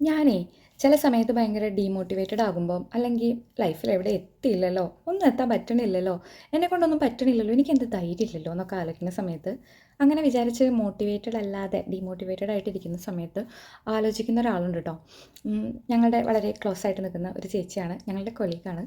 ഞാനേ ചില സമയത്ത് ഭയങ്കര ഡീമോട്ടിവേറ്റഡ് ആകുമ്പം അല്ലെങ്കിൽ ലൈഫിൽ എവിടെ എത്തിയില്ലല്ലോ ഒന്നും എത്താൻ പറ്റണില്ലല്ലോ എന്നെ കൊണ്ടൊന്നും പറ്റണില്ലല്ലോ എനിക്ക് എന്ത് ധൈര്യമില്ലല്ലോ എന്നൊക്കെ ആലോചിക്കുന്ന സമയത്ത് അങ്ങനെ വിചാരിച്ച് മോട്ടിവേറ്റഡ് അല്ലാതെ ഡീമോട്ടിവേറ്റഡ് ആയിട്ടിരിക്കുന്ന സമയത്ത് ആലോചിക്കുന്ന ഒരാളുണ്ട് കേട്ടോ ഞങ്ങളുടെ വളരെ ക്ലോസ് ആയിട്ട് നിൽക്കുന്ന ഒരു ചേച്ചിയാണ് ഞങ്ങളുടെ കൊലീഗാണ്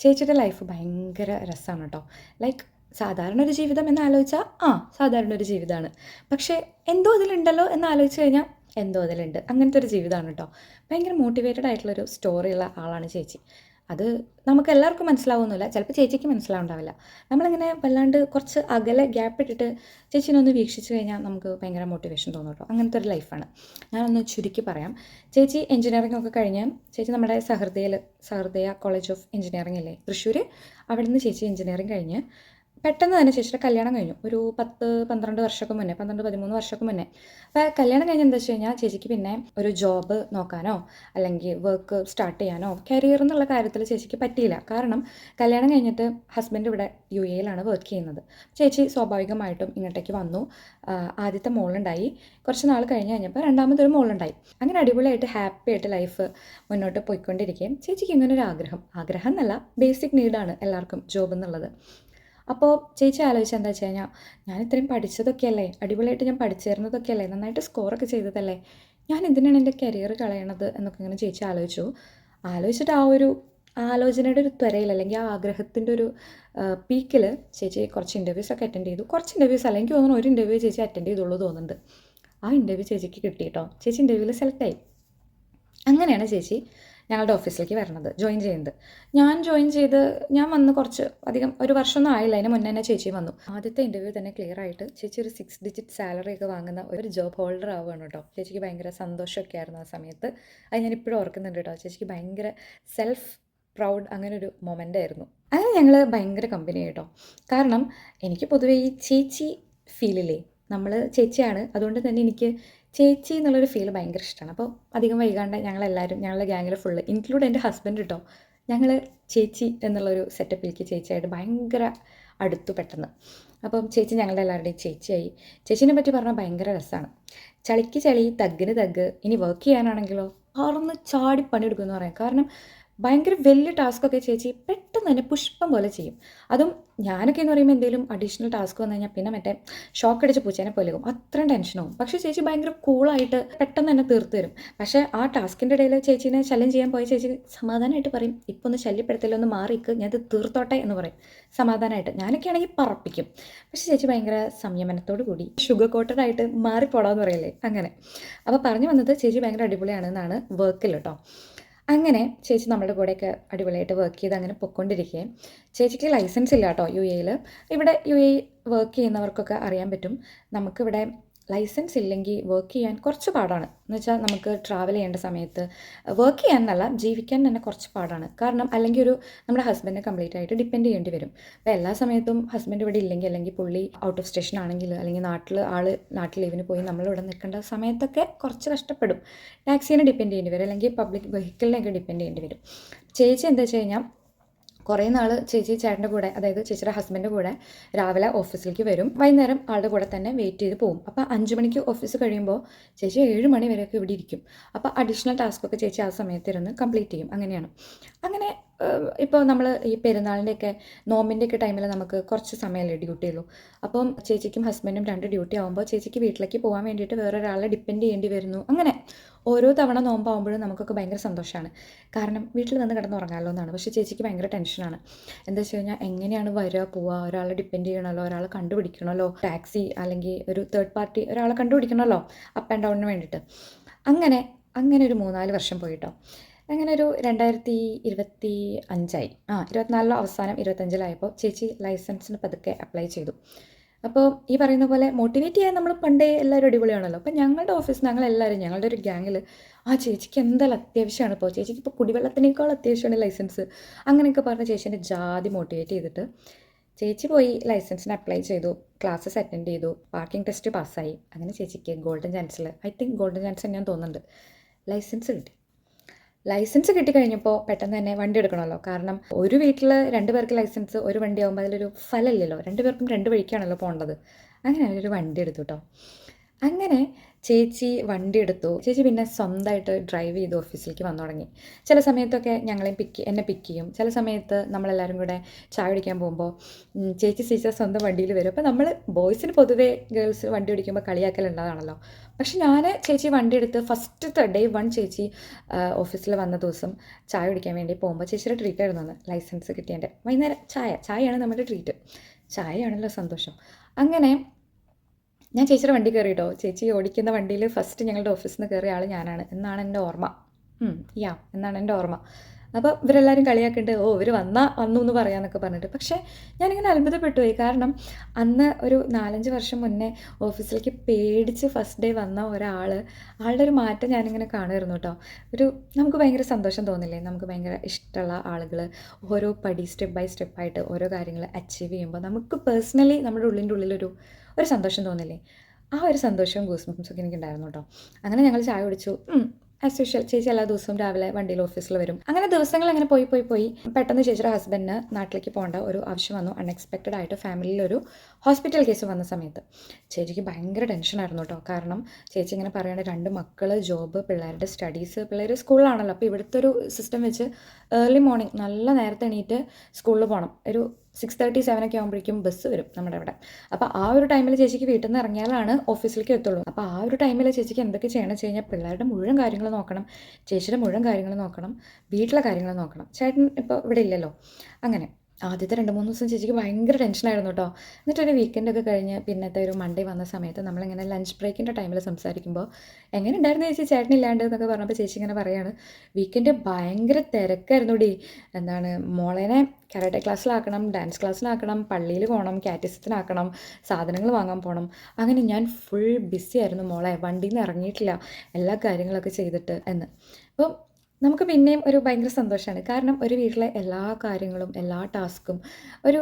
ചേച്ചിയുടെ ലൈഫ് ഭയങ്കര രസമാണ് കേട്ടോ ലൈക്ക് സാധാരണ ഒരു ജീവിതം എന്ന് ആലോചിച്ചാൽ ആ സാധാരണ ഒരു ജീവിതമാണ് പക്ഷേ എന്തോ അതിലുണ്ടല്ലോ എന്ന് ആലോചിച്ച് കഴിഞ്ഞാൽ എന്തോ അതിലുണ്ട്. അങ്ങനത്തെ ഒരു ജീവിതമാണ് കേട്ടോ ഭയങ്കര മോട്ടിവേറ്റഡ് ആയിട്ടുള്ളൊരു സ്റ്റോറിയുള്ള ആളാണ് ചേച്ചി. അത് നമുക്ക് എല്ലാവർക്കും മനസ്സിലാവുന്നില്ല ചിലപ്പോൾ ചേച്ചിക്ക് മനസ്സിലാവുണ്ടാവില്ല. നമ്മളിങ്ങനെ വല്ലാണ്ട് കുറച്ച് അകലെ ഗ്യാപ്പ് ഇട്ടിട്ട് ചേച്ചിനെ ഒന്ന് വീക്ഷിച്ച് കഴിഞ്ഞാൽ നമുക്ക് ഭയങ്കര മോട്ടിവേഷൻ തോന്നും കേട്ടോ അങ്ങനത്തെ ഒരു ലൈഫാണ് ഞാനൊന്ന് ചുരുക്കി പറയാം. ചേച്ചി എഞ്ചിനീയറിംഗ് ഒക്കെ കഴിഞ്ഞ് ചേച്ചി നമ്മുടെ സഹൃദയയിൽ സഹൃദയ കോളേജ് ഓഫ് എഞ്ചിനീയറിംഗ് അല്ലേ തൃശ്ശൂർ അവിടെ നിന്ന് ചേച്ചി എഞ്ചിനീയറിംഗ് കഴിഞ്ഞ് പെട്ടെന്ന് തന്നെ ചേച്ചിയുടെ കല്യാണം കഴിഞ്ഞു. ഒരു പത്ത് പന്ത്രണ്ട് വർഷമൊക്കെ മുന്നേ പന്ത്രണ്ട് പതിമൂന്ന് വർഷമൊക്കെ മുന്നേ. അപ്പോൾ കല്യാണം കഴിഞ്ഞ് എന്താ വെച്ച് കഴിഞ്ഞാൽ ചേച്ചിക്ക് പിന്നെ ഒരു ജോബ് നോക്കാനോ അല്ലെങ്കിൽ വർക്ക് സ്റ്റാർട്ട് ചെയ്യാനോ കരിയർ എന്നുള്ള കാര്യത്തിൽ ചേച്ചിക്ക് പറ്റിയില്ല. കാരണം കല്യാണം കഴിഞ്ഞിട്ട് ഹസ്ബൻഡ് ഇവിടെ യു എയിലാണ് വർക്ക് ചെയ്യുന്നത്. ചേച്ചി സ്വാഭാവികമായിട്ടും ഇങ്ങോട്ടേക്ക് വന്നു. ആദ്യത്തെ മോളുണ്ടായി. കുറച്ച് നാൾ കഴിഞ്ഞ് കഴിഞ്ഞപ്പോൾ രണ്ടാമതൊരു മോളുണ്ടായി. അങ്ങനെ അടിപൊളിയായിട്ട് ഹാപ്പി ആയിട്ട് ലൈഫ് മുന്നോട്ട് പോയിക്കൊണ്ടിരിക്കുകയും ചേച്ചിക്ക് ഇങ്ങനെ ഒരു ആഗ്രഹം. ആഗ്രഹം എന്നല്ല ബേസിക് നീഡാണ് എല്ലാവർക്കും ജോബ് എന്നുള്ളത്. അപ്പോൾ ചേച്ചി ആലോചിച്ച എന്താ വെച്ച് കഴിഞ്ഞാൽ ഞാൻ ഇത്രയും പഠിച്ചതൊക്കെയല്ലേ അടിപൊളിയായിട്ട് ഞാൻ പഠിച്ചേർന്നതൊക്കെയല്ലേ നന്നായിട്ട് സ്കോറൊക്കെ ചെയ്തതല്ലേ ഞാൻ എന്തിനാണ് എന്റെ കരിയർ കളയണത് എന്നൊക്കെ ഇങ്ങനെ ചേച്ചി ആലോചിച്ചു. ആലോചിച്ചിട്ട് ആ ഒരു ആലോചനയുടെ ഒരു ത്വരയിൽ അല്ലെങ്കിൽ ആ ആഗ്രഹത്തിന്റെ ഒരു പീക്കിൽ ചേച്ചി കുറച്ച് ഇന്റർവ്യൂസ് ഒക്കെ അറ്റൻഡ് ചെയ്തു. കുറച്ച് ഇന്റർവ്യൂസ് അല്ല എനിക്ക് തോന്നുന്നു ഒരു ഇന്റർവ്യൂ ചേച്ചി അറ്റൻഡ് ചെയ്തുള്ളൂ തോന്നുന്നുണ്ട്. ആ ഇന്റർവ്യൂ ചേച്ചിക്ക് കിട്ടി കേട്ടോ. ചേച്ചി ഇന്റർവ്യൂവിൽ സെലക്ട് ആയി. അങ്ങനെയാണ് ചേച്ചി ഞങ്ങളുടെ ഓഫീസിലേക്ക് വരണത് ജോയിൻ ചെയ്യുന്നത്. ഞാൻ ജോയിൻ ചെയ്ത് ഞാൻ വന്ന് കുറച്ച് അധികം ഒരു വർഷമൊന്നും ആയില്ല. അതിന് മുന്നേ തന്നെ ചേച്ചി വന്നു. ആദ്യത്തെ ഇന്റർവ്യൂ തന്നെ ക്ലിയർ ആയിട്ട് ചേച്ചി ഒരു സിക്സ് ഡിജിറ്റ് സാലറി ഒക്കെ വാങ്ങുന്ന ഒരു ജോബ് ഹോൾഡർ ആവുകയാണ് കേട്ടോ. ചേച്ചിക്ക് ഭയങ്കര സന്തോഷമൊക്കെ ആയിരുന്നു ആ സമയത്ത്. അത് ഞാൻ ഇപ്പോഴും ഓർക്കുന്നുണ്ട് കേട്ടോ. ചേച്ചിക്ക് ഭയങ്കര സെൽഫ് പ്രൗഡ് അങ്ങനെ ഒരു മൊമെന്റ് ആയിരുന്നു. അങ്ങനെ ഞങ്ങൾ ഭയങ്കര കമ്പനി കേട്ടോ. കാരണം എനിക്ക് പൊതുവേ ഈ ചേച്ചി ഫീലില്ലേ നമ്മൾ ചേച്ചിയാണ്. അതുകൊണ്ട് തന്നെ എനിക്ക് ചേച്ചി എന്നുള്ളൊരു ഫീൽ ഭയങ്കര ഇഷ്ടമാണ് അപ്പോൾ അധികം വൈകാണ്ട് ഞങ്ങളെല്ലാവരും ഞങ്ങളുടെ ഗ്യാങ്ങിൽ ഫുള്ള് ഇൻക്ലൂഡ് എന്റെ ഹസ്ബൻഡ് കേട്ടോ ഞങ്ങൾ ചേച്ചി എന്നുള്ളൊരു സെറ്റപ്പിലേക്ക് ചേച്ചിയായിട്ട് ഭയങ്കര അടുത്തു പെട്ടെന്ന്. അപ്പം ചേച്ചി ഞങ്ങളുടെ എല്ലാവരുടെയും ചേച്ചിയായി. ചേച്ചീനെ പറ്റി പറഞ്ഞാൽ ഭയങ്കര രസമാണ് ചളിക്ക് ചളി തഗ്ഗിന് തഗ് ഇനി വർക്ക് ചെയ്യാനാണെങ്കിലോ പറന്ന് ചാടി പണിയെടുക്കുമെന്ന് പറയാം. കാരണം ഭയങ്കര വലിയ ടാസ്കൊക്കെ ചേച്ചി പെട്ടെന്ന് തന്നെ പുഷ്പം പോലെ ചെയ്യും. അതും ഞാനൊക്കെ എന്ന് പറയുമ്പോൾ എന്തെങ്കിലും അഡീഷണൽ ടാസ്ക് വന്നു കഴിഞ്ഞാൽ പിന്നെ മറ്റേ ഷോക്ക് അടിച്ച് പൂച്ചേനെ പോലെ പോകും അത്രയും ടെൻഷനാവും പക്ഷേ ചേച്ചി ഭയങ്കര കൂളായിട്ട് പെട്ടെന്ന് തന്നെ തീർത്ത് തരും. പക്ഷേ ആ ടാസ്കിന്റെ ഇടയിൽ ചേച്ചീനെ ശല്യം ചെയ്യാൻ പോയ ചേച്ചി സമാധാനമായിട്ട് പറയും. ഇപ്പോൾ ഒന്ന് ശല്യപ്പെടുത്തില്ല ഒന്ന് മാറിക്ക് ഞാൻ ഇത് തീർത്തോട്ടെ എന്ന് പറയും. സമാധാനമായിട്ട് ഞാനൊക്കെ ആണെങ്കിൽ പറപ്പിക്കും. പക്ഷേ ചേച്ചി ഭയങ്കര സംയമനത്തോടു കൂടി ഷുഗർ കോട്ടഡ് ആയിട്ട് മാറിപ്പോടാന്ന് പറയല്ലേ? അങ്ങനെ. അപ്പോൾ പറഞ്ഞു വന്നത് ചേച്ചി ഭയങ്കര അടിപൊളിയാണെന്നാണ് വർക്കിൽ കേട്ടോ അങ്ങനെ ചേച്ചി നമ്മുടെ കൂടെയൊക്കെ അടിപൊളിയായിട്ട് വർക്ക് ചെയ്ത് അങ്ങനെ പൊയ്ക്കൊണ്ടിരിക്കുകയും. ചേച്ചിക്ക് ലൈസൻസ് ഇല്ല കേട്ടോ യു എയിൽ ഇവിടെ യു എ വർക്ക് ചെയ്യുന്നവർക്കൊക്കെ അറിയാൻ പറ്റും. നമുക്കിവിടെ ലൈസൻസ് ഇല്ലെങ്കിൽ വർക്ക് ചെയ്യാൻ കുറച്ച് പാടാണ്. എന്ന് വെച്ചാൽ നമുക്ക് ട്രാവൽ ചെയ്യേണ്ട സമയത്ത് വർക്ക് ചെയ്യാൻ എന്നല്ല ജീവിക്കാൻ തന്നെ കുറച്ച് പാടാണ്. കാരണം അല്ലെങ്കിൽ ഒരു നമ്മുടെ ഹസ്ബൻഡിനെ കംപ്ലീറ്റ് ആയിട്ട് ഡിപ്പെൻഡ് ചെയ്യേണ്ടി വരും. അപ്പോൾ എല്ലാ സമയത്തും ഹസ്ബൻഡ് ഇവിടെ ഇല്ലെങ്കിൽ അല്ലെങ്കിൽ പുള്ളി ഔട്ട് ഓഫ് സ്റ്റേഷൻ ആണെങ്കിൽ അല്ലെങ്കിൽ നാട്ടിൽ ആൾ നാട്ടിൽ ലീവിന് പോയി നമ്മളിവിടെ നിൽക്കേണ്ട സമയത്തൊക്കെ കുറച്ച് കഷ്ടപ്പെടും. ടാക്സീനെ ഡിപ്പെൻഡ് ചെയ്യേണ്ടി വരും അല്ലെങ്കിൽ പബ്ലിക് വെഹിക്കിളിനെയൊക്കെ ഡിപ്പെൻഡ് ചെയ്യേണ്ടി വരും. ചേച്ചി എന്താ വെച്ച് കഴിഞ്ഞാൽ കുറേ നാൾ ചേച്ചി ചേട്ടന്റെ കൂടെ അതായത് ചേച്ചിയുടെ ഹസ്ബൻഡിന്റെ കൂടെ രാവിലെ ഓഫീസിലേക്ക് വരും. വൈകുന്നേരം ആളുടെ കൂടെ തന്നെ വെയിറ്റ് ചെയ്ത് പോകും അപ്പോൾ അഞ്ച് മണിക്ക് ഓഫീസ് കഴിയുമ്പോൾ ചേച്ചി ഏഴ് മണി വരെയൊക്കെ ഇവിടെ ഇരിക്കും. അപ്പോൾ അഡീഷണൽ ടാസ്ക്കൊക്കെ ചേച്ചി ആ സമയത്ത് ഇരുന്ന് കംപ്ലീറ്റ് ചെയ്യും. അങ്ങനെയാണ്. അങ്ങനെ ഇപ്പോൾ നമ്മൾ ഈ പെരുന്നാളിന്റെയൊക്കെ നോമ്പിന്റെയൊക്കെ ടൈമിൽ നമുക്ക് കുറച്ച് സമയമല്ലേ ഡ്യൂട്ടി ഉള്ളൂ. അപ്പം ചേച്ചിക്കും ഹസ്ബൻഡും രണ്ട് ഡ്യൂട്ടി ആകുമ്പോൾ ചേച്ചിക്ക് വീട്ടിലേക്ക് പോകാൻ വേണ്ടിയിട്ട് വേറൊരാളെ ഡിപ്പെൻഡ് ചെയ്യേണ്ടി വരുന്നു. അങ്ങനെ ഓരോ തവണ നോമ്പാകുമ്പോഴും നമുക്കൊക്കെ ഭയങ്കര സന്തോഷമാണ് കാരണം വീട്ടിൽ വന്ന് കിടന്നുറങ്ങാമല്ലോ എന്നാണ്. പക്ഷേ ചേച്ചിക്ക് ഭയങ്കര ടെൻഷനാണ് എന്താ വെച്ച് കഴിഞ്ഞാൽ എങ്ങനെയാണ് വരിക പോവുക? ഒരാളെ ഡിപ്പെൻഡ് ചെയ്യണമല്ലോ? ഒരാളെ കണ്ടുപിടിക്കണമല്ലോ? ടാക്സി അല്ലെങ്കിൽ ഒരു തേർഡ് പാർട്ടി ഒരാളെ കണ്ടുപിടിക്കണമല്ലോ? അപ്പ് ആൻഡ് ഡൗണിന് വേണ്ടിയിട്ട്. അങ്ങനെ അങ്ങനെ ഒരു മൂന്നാൽ വർഷം പോയിട്ടോ. അങ്ങനെ ഒരു രണ്ടായിരത്തി ഇരുപത്തി അഞ്ചായി ആ ഇരുപത്തിനാലിലോ അവസാനം ഇരുപത്തഞ്ചിലായപ്പോൾ ചേച്ചി ലൈസൻസിന് പതുക്കെ അപ്ലൈ ചെയ്തു. അപ്പോൾ ഈ പറയുന്ന പോലെ മോട്ടിവേറ്റ് ചെയ്യാൻ നമ്മൾ പണ്ടേ എല്ലാവരും അടിപൊളിയാണല്ലോ. അപ്പോൾ ഞങ്ങളുടെ ഓഫീസ് ഞങ്ങൾ എല്ലാവരും ഞങ്ങളുടെ ഒരു ഗ്യാങ്ങിൽ ആ ചേച്ചിക്ക് എന്തായാലും അത്യാവശ്യമാണ് ഇപ്പോൾ ചേച്ചിക്ക് ഇപ്പോൾ കുടിവെള്ളത്തിനേക്കാൾ അത്യാവശ്യമാണ് ലൈസൻസ്. അങ്ങനെയൊക്കെ പറഞ്ഞ ചേച്ചീന്റെ ജാതി മോട്ടിവേറ്റ് ചെയ്തിട്ട് ചേച്ചി പോയി ലൈസൻസിന് അപ്ലൈ ചെയ്തു. ക്ലാസ്സസ് അറ്റൻഡ് ചെയ്തു. പാർക്കിംഗ് ടെസ്റ്റ് പാസ്സായി. അങ്ങനെ ചേച്ചിക്ക് ഗോൾഡൻ ചാൻസിൽ ഐ തിങ്ക് ഗോൾഡൻ ചാൻസ് ഞാൻ തോന്നുന്നുണ്ട്. ലൈസൻസ് കിട്ടി. ലൈസൻസ് കിട്ടിക്കഴിഞ്ഞപ്പോൾ പെട്ടെന്ന് തന്നെ വണ്ടി എടുക്കണമല്ലോ. കാരണം ഒരു വീട്ടിൽ രണ്ട് പേർക്ക് ലൈസൻസ് ഒരു വണ്ടി ആകുമ്പോൾ അതിലൊരു ഫലമില്ലല്ലോ രണ്ട് പേർക്കും രണ്ട് വഴിക്കാണല്ലോ പോകേണ്ടത്. അങ്ങനെ അവരൊരു വണ്ടി എടുത്തു കേട്ടോ അങ്ങനെ ചേച്ചി വണ്ടി എടുത്തു. ചേച്ചി പിന്നെ സ്വന്തമായിട്ട് ഡ്രൈവ് ചെയ്ത് ഓഫീസിലേക്ക് വന്നു തുടങ്ങി. ചില സമയത്തൊക്കെ ഞങ്ങളെ പിക്ക് എന്നെ പിക്ക് ചെയ്യും. ചില സമയത്ത് നമ്മളെല്ലാവരും കൂടെ ചായ കുടിക്കാൻ പോകുമ്പോൾ ചേച്ചി ചേച്ചി സ്വന്തം വണ്ടിയിൽ വരും. അപ്പോൾ നമ്മൾ ബോയ്സിന് പൊതുവേ ഗേൾസ് വണ്ടി ഓടിക്കുമ്പോൾ കളിയാക്കലുണ്ടാണല്ലോ പക്ഷെ ഞാൻ ചേച്ചി വണ്ടി എടുത്ത് ഫസ്റ്റ് ഡേ വൺ ചേച്ചി ഓഫീസിൽ വന്ന ദിവസം ചായ കുടിക്കാൻ വേണ്ടി പോകുമ്പോൾ ചേച്ചിയുടെ ട്രീറ്റ് ആയിരുന്നു ലൈസൻസ് കിട്ടിയതിന്റെ വൈകുന്നേരം ചായ ചായയാണ് നമ്മുടെ ട്രീറ്റ് ചായയാണല്ലോ സന്തോഷം. അങ്ങനെ ഞാൻ ചേച്ചിയുടെ വണ്ടി കയറി കേട്ടോ ചേച്ചി ഓടിക്കുന്ന വണ്ടിയിൽ ഫസ്റ്റ് ഞങ്ങളുടെ ഓഫീസിൽ നിന്ന് കയറിയ ആൾ ഞാനാണ്. എന്നാണ് എന്റെ ഓർമ്മ. യാ എന്നാണ് എന്റെ ഓർമ്മ. അപ്പോൾ ഇവരെല്ലാവരും കളിയാക്കുന്നുണ്ട് ഓ ഇവർ വന്നാൽ വന്നു എന്ന് പറയാമെന്നൊക്കെ പറഞ്ഞിട്ട്. പക്ഷേ ഞാനിങ്ങനെ അത്ഭുതപ്പെട്ടു പോയി കാരണം അന്ന് ഒരു നാലഞ്ച് വർഷം മുന്നേ ഓഫീസിലേക്ക് പേടിച്ച് ഫസ്റ്റ് ഡേ വന്ന ഒരാൾ ആളുടെ ഒരു മാറ്റം ഞാനിങ്ങനെ കാണുമായിരുന്നു കേട്ടോ. ഒരു നമുക്ക് ഭയങ്കര സന്തോഷം തോന്നില്ലേ? നമുക്ക് ഭയങ്കര ഇഷ്ടമുള്ള ആളുകൾ ഓരോ പടി സ്റ്റെപ്പ് ബൈ സ്റ്റെപ്പായിട്ട് ഓരോ കാര്യങ്ങൾ അച്ചീവ് ചെയ്യുമ്പോൾ നമുക്ക് പേഴ്സണലി നമ്മുടെ ഉള്ളിന്റെ ഉള്ളിലൊരു ഒരു സന്തോഷം തോന്നില്ലേ? ആ ഒരു സന്തോഷവും ഗൂസ് ബംസ് ഒക്കെ എനിക്കുണ്ടായിരുന്നു കേട്ടോ. അങ്ങനെ ഞങ്ങൾ ചായ കുടിച്ചു. ആസ് യൂഷ്വൽ ചേച്ചി എല്ലാ ദിവസവും രാവിലെ വണ്ടിയിൽ ഓഫീസിൽ വരും. അങ്ങനെ ദിവസങ്ങൾ അങ്ങനെ പോയി പോയി പോയി. പെട്ടെന്ന് ചേച്ചിയുടെ ഹസ്ബൻഡിന് നാട്ടിലേക്ക് പോകേണ്ട ഒരു ആവശ്യം വന്നു. അൺഎക്സ്പെക്റ്റഡ് ആയിട്ട് ഫാമിലിയിൽ ഒരു ഹോസ്പിറ്റൽ കേസ് വന്ന സമയത്ത് ചേച്ചിക്ക് ഭയങ്കര ടെൻഷനായിരുന്നു കേട്ടോ. കാരണം ചേച്ചി ഇങ്ങനെ പറയുകയാണ് രണ്ട് മക്കൾ ജോബ് പിള്ളേരുടെ സ്റ്റഡീസ് പിള്ളേർ സ്കൂളിലാണല്ലോ. അപ്പോൾ ഇവിടുത്തെ ഒരു സിസ്റ്റം വെച്ച് ഏർലി മോർണിംഗ് നല്ല നേരത്തെ എണീറ്റ് സ്കൂളിൽ പോകണം ഒരു സിക്സ് തേർട്ടി സെവൻ ഒക്കെ ആകുമ്പോഴേക്കും ബസ് വരും നമ്മുടെ ഇവിടെ അപ്പോൾ ആ ഒരു ടൈമിൽ ചേച്ചിക്ക് വീട്ടിൽ നിന്ന് ഇറങ്ങിയാലാണ് ഓഫീസിലേക്ക് എത്തുള്ളൂ. അപ്പോൾ ആ ഒരു ടൈമിൽ ചേച്ചിക്ക് എന്തൊക്കെ ചെയ്യണം വെച്ച് കഴിഞ്ഞാൽ പിള്ളേരുടെ മുഴുവൻ കാര്യങ്ങൾ നോക്കണം ചേച്ചിയുടെ മുഴുവൻ കാര്യങ്ങൾ നോക്കണം വീട്ടിലെ കാര്യങ്ങൾ നോക്കണം. ചേട്ടൻ ഇപ്പോൾ ഇവിടെ ഇല്ലല്ലോ. അങ്ങനെ ആദ്യത്തെ രണ്ട് മൂന്ന് ദിവസം ചേച്ചിക്ക് ഭയങ്കര ടെൻഷനായിരുന്നു കേട്ടോ എന്നിട്ട് ഒരു വീക്കെൻഡ് ഒക്കെ കഴിഞ്ഞ് പിന്നത്തെ ഒരു മൺഡേ വന്ന സമയത്ത് നമ്മളിങ്ങനെ ലഞ്ച് ബ്രേക്കിന്റെ ടൈമിൽ സംസാരിക്കുമ്പോൾ എങ്ങനെ ഉണ്ടായിരുന്നു ചേച്ചി? ചേട്ടനില്ലാണ്ട് എന്നൊക്കെ പറഞ്ഞപ്പോൾ ചേച്ചി ഇങ്ങനെ പറയാണ് വീക്കെൻഡ് ഭയങ്കര തിരക്കായിരുന്നു ഡി എന്താണ് മോളേനെ കരാട്ടെ ക്ലാസ്സിലാക്കണം ഡാൻസ് ക്ലാസ്സിലാക്കണം പള്ളിയിൽ പോകണം കാറ്റിസത്തിനാക്കണം സാധനങ്ങൾ വാങ്ങാൻ പോകണം അങ്ങനെ ഞാൻ ഫുൾ ബിസി ആയിരുന്നു മോളെ വണ്ടിയിൽ നിന്ന് ഇറങ്ങിയിട്ടില്ല എല്ലാ കാര്യങ്ങളൊക്കെ ചെയ്തിട്ട് എന്ന്. അപ്പം നമുക്ക് പിന്നെയും ഒരു ഭയങ്കര സന്തോഷമാണ് കാരണം ഒരു വീട്ടിലെ എല്ലാ കാര്യങ്ങളും എല്ലാ ടാസ്കും ഒരു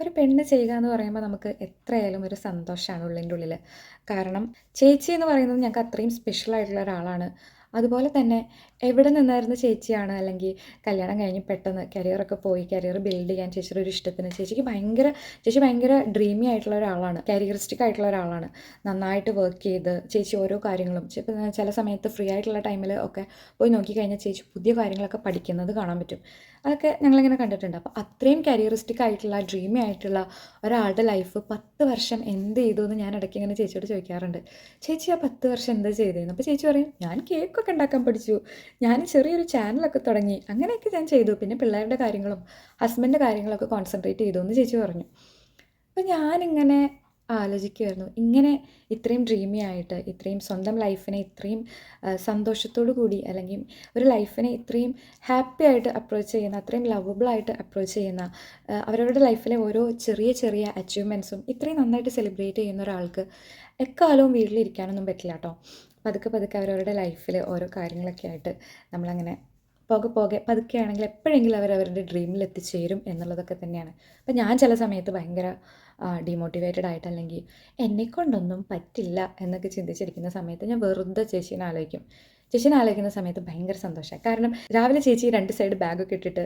ഒരു പെണ്ണ് ചെയ്യുക എന്ന് പറയുമ്പോൾ നമുക്ക് എത്രയായാലും ഒരു സന്തോഷമാണ് ഉള്ളിന്റെ ഉള്ളിൽ കാരണം ചേച്ചി എന്ന് പറയുന്നത് ഞങ്ങൾക്ക് അത്രയും സ്പെഷ്യൽ ആയിട്ടുള്ള ഒരാളാണ്. അതുപോലെ തന്നെ എവിടെ നിന്നായിരുന്നു ചേച്ചിയാണ്? അല്ലെങ്കിൽ കല്യാണം കഴിഞ്ഞ് പെട്ടെന്ന് കരിയറൊക്കെ പോയി കരിയർ ബിൽഡ് ചെയ്യാൻ ചേച്ചിയുടെ ഒരു ഇഷ്ടത്തിന് ചേച്ചിക്ക് ഭയങ്കര ചേച്ചി ഭയങ്കര ഡ്രീമി ആയിട്ടുള്ള ഒരാളാണ് കരിയറിസ്റ്റിക് ആയിട്ടുള്ള ഒരാളാണ്. നന്നായിട്ട് വർക്ക് ചെയ്ത് ചേച്ചി ഓരോ കാര്യങ്ങളും ചില സമയത്ത് ഫ്രീ ആയിട്ടുള്ള ടൈമിൽ ഒക്കെ പോയി നോക്കിക്കഴിഞ്ഞാൽ ചേച്ചി പുതിയ കാര്യങ്ങളൊക്കെ പഠിക്കുന്നത് കാണാൻ പറ്റും. അതൊക്കെ ഞങ്ങളിങ്ങനെ കണ്ടിട്ടുണ്ട്. അപ്പോൾ അത്രയും കരിയറിസ്റ്റിക് ആയിട്ടുള്ള ഡ്രീമി ആയിട്ടുള്ള ഒരാളുടെ ലൈഫ് പത്ത് വർഷം എന്ത് ചെയ്തു എന്ന് ഞാൻ ഇടയ്ക്ക് ഇങ്ങനെ ചേച്ചിയോട് ചോദിക്കാറുണ്ട്. ചേച്ചി ആ പത്ത് വർഷം എന്താ ചെയ്തതെന്ന് അപ്പോൾ ചേച്ചി പറയും ഞാൻ കേക്കൊക്കെ ഉണ്ടാക്കാൻ പഠിച്ചു. ഞാൻ ചെറിയൊരു ചാനലൊക്കെ തുടങ്ങി. അങ്ങനെയൊക്കെ ഞാൻ ചെയ്തു. പിന്നെ പിള്ളേരുടെ കാര്യങ്ങളും ഹസ്ബൻഡിന്റെ കാര്യങ്ങളൊക്കെ കോൺസെൻട്രേറ്റ് ചെയ്തു എന്ന് ചേച്ചി പറഞ്ഞു. അപ്പോൾ ഞാനിങ്ങനെ ആലോചിക്കുമായിരുന്നു ഇങ്ങനെ ഇത്രയും ഡ്രീമി ആയിട്ട് ഇത്രയും സ്വന്തം ലൈഫിനെ ഇത്രയും സന്തോഷത്തോടു കൂടി അല്ലെങ്കിൽ ഒരു ലൈഫിനെ ഇത്രയും ഹാപ്പി ആയിട്ട് അപ്രോച്ച് ചെയ്യുന്ന അത്രയും ലവബിളായിട്ട് അപ്രോച്ച് ചെയ്യുന്ന അവരവരുടെ ലൈഫിലെ ഓരോ ചെറിയ ചെറിയ അച്ചീവ്മെന്റ്സും ഇത്രയും നന്നായിട്ട് സെലിബ്രേറ്റ് ചെയ്യുന്ന ഒരാൾക്ക് എക്കാലവും വീട്ടിലിരിക്കാനൊന്നും പറ്റില്ല കേട്ടോ. പതുക്കെ പതുക്കെ അവരവരുടെ ലൈഫിൽ ഓരോ കാര്യങ്ങളൊക്കെ ആയിട്ട് നമ്മളങ്ങനെ പോകെ പോകെ പതുക്കെ ആണെങ്കിൽ എപ്പോഴെങ്കിലും അവർ അവരുടെ ഡ്രീമിൽ എത്തിച്ചേരും എന്നുള്ളതൊക്കെ തന്നെയാണ്. അപ്പം ഞാൻ ചില സമയത്ത് ഭയങ്കര ഡിമോട്ടിവേറ്റഡ് ആയിട്ട് അല്ലെങ്കിൽ എന്നെക്കൊണ്ടൊന്നും പറ്റില്ല എന്നൊക്കെ ചിന്തിച്ചിരിക്കുന്ന സമയത്ത് ഞാൻ വെറുതെ ചേച്ചീനെ ആലോചിക്കും. ചേച്ചീനെ ആലോചിക്കുന്ന സമയത്ത് ഭയങ്കര സന്തോഷമാണ് കാരണം രാവിലെ ചേച്ചി രണ്ട് സൈഡ് ബാഗൊക്കെ ഇട്ടിട്ട്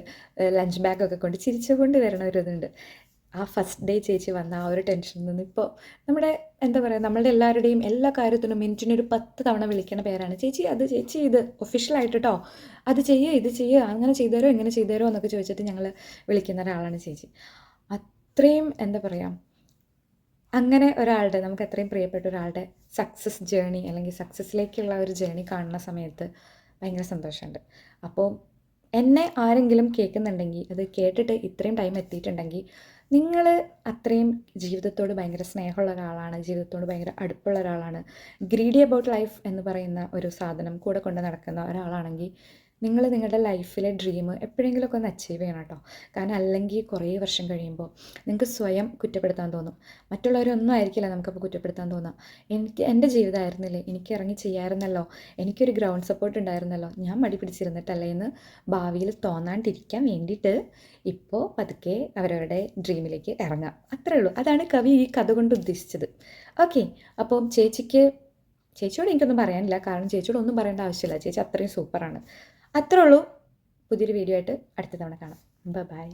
ലഞ്ച് ബാഗൊക്കെ കൊണ്ട് ചിരിച്ചുകൊണ്ട് വരണ ഒരു ഇതുണ്ട്. ആ ഫസ്റ്റ് ഡേ ചേച്ചി വന്ന ആ ഒരു ടെൻഷനിൽ നിന്ന് ഇപ്പോൾ നമ്മുടെ എന്താ പറയുക നമ്മളുടെ എല്ലാവരുടെയും എല്ലാ കാര്യത്തിനും മിനിറ്റിനൊരു പത്ത് തവണ വിളിക്കുന്ന പേരാണ്. ചേച്ചി അത് ചേച്ചി ഇത് ഒഫീഷ്യലായിട്ട് കേട്ടോ അത് ചെയ്യുക ഇത് ചെയ്യുക അങ്ങനെ ചെയ്തുതരോ ഇങ്ങനെ ചെയ്തുതരോ എന്നൊക്കെ ചോദിച്ചിട്ട് ഞങ്ങൾ വിളിക്കുന്ന ഒരാളാണ് ചേച്ചി. അത്രയും എന്താ പറയുക അങ്ങനെ ഒരാളുടെ നമുക്ക് അത്രയും പ്രിയപ്പെട്ട ഒരാളുടെ സക്സസ് ജേണി അല്ലെങ്കിൽ സക്സസ്സിലേക്കുള്ള ഒരു ജേണി കാണുന്ന സമയത്ത് ഭയങ്കര സന്തോഷമുണ്ട്. അപ്പോൾ എന്നെ ആരെങ്കിലും കേൾക്കുന്നുണ്ടെങ്കിൽ അത് കേട്ടിട്ട് ഇത്രയും ടൈം എത്തിയിട്ടുണ്ടെങ്കിൽ നിങ്ങൾ അത്രയും ജീവിതത്തോട് ഭയങ്കര സ്നേഹമുള്ള ഒരാളാണ് ജീവിതത്തോട് ഭയങ്കര അടുപ്പുള്ള ഒരാളാണ്. ഗ്രീഡി അബൌട്ട് ലൈഫ് എന്ന് പറയുന്ന ഒരു സാധനം കൂടെ കൊണ്ട് നടക്കുന്ന ഒരാളാണെങ്കിൽ നിങ്ങൾ നിങ്ങളുടെ ലൈഫിലെ ഡ്രീം എപ്പോഴെങ്കിലുമൊക്കെ ഒന്ന് അച്ചീവ് ചെയ്യണം കേട്ടോ. കാരണം അല്ലെങ്കിൽ കുറേ വർഷം കഴിയുമ്പോൾ നിങ്ങൾക്ക് സ്വയം കുറ്റപ്പെടുത്താൻ തോന്നും. മറ്റുള്ളവരൊന്നും ആയിരിക്കില്ല നമുക്കപ്പോൾ കുറ്റപ്പെടുത്താൻ തോന്നുക എനിക്ക് എന്റെ ജീവിതമായിരുന്നില്ലേ എനിക്ക് ഇറങ്ങി ചെയ്യാമായിരുന്നല്ലോ എനിക്കൊരു ഗ്രൗണ്ട് സപ്പോർട്ട് ഉണ്ടായിരുന്നല്ലോ? ഞാൻ മടി പിടിച്ചിരുന്നിട്ടല്ലേ എന്ന് ഭാവിയിൽ തോന്നാണ്ടിരിക്കാൻ വേണ്ടിയിട്ട് ഇപ്പോൾ പതുക്കെ അവരവരുടെ ഡ്രീമിലേക്ക് ഇറങ്ങാം. അത്രേ ഉള്ളൂ. അതാണ് കവി ഈ കഥ കൊണ്ട് ഉദ്ദേശിച്ചത്. ഓക്കെ. അപ്പോൾ ചേച്ചിക്ക് ചേച്ചിയോട് എനിക്കൊന്നും പറയാനില്ല. കാരണം ചേച്ചിയോട് ഒന്നും പറയേണ്ട ആവശ്യമില്ല. ചേച്ചി അത്രയും സൂപ്പറാണ് അത്രേ ഉള്ളൂ. പുതിയൊരു വീഡിയോ ആയിട്ട് അടുത്ത തവണ കാണാം. ബൈ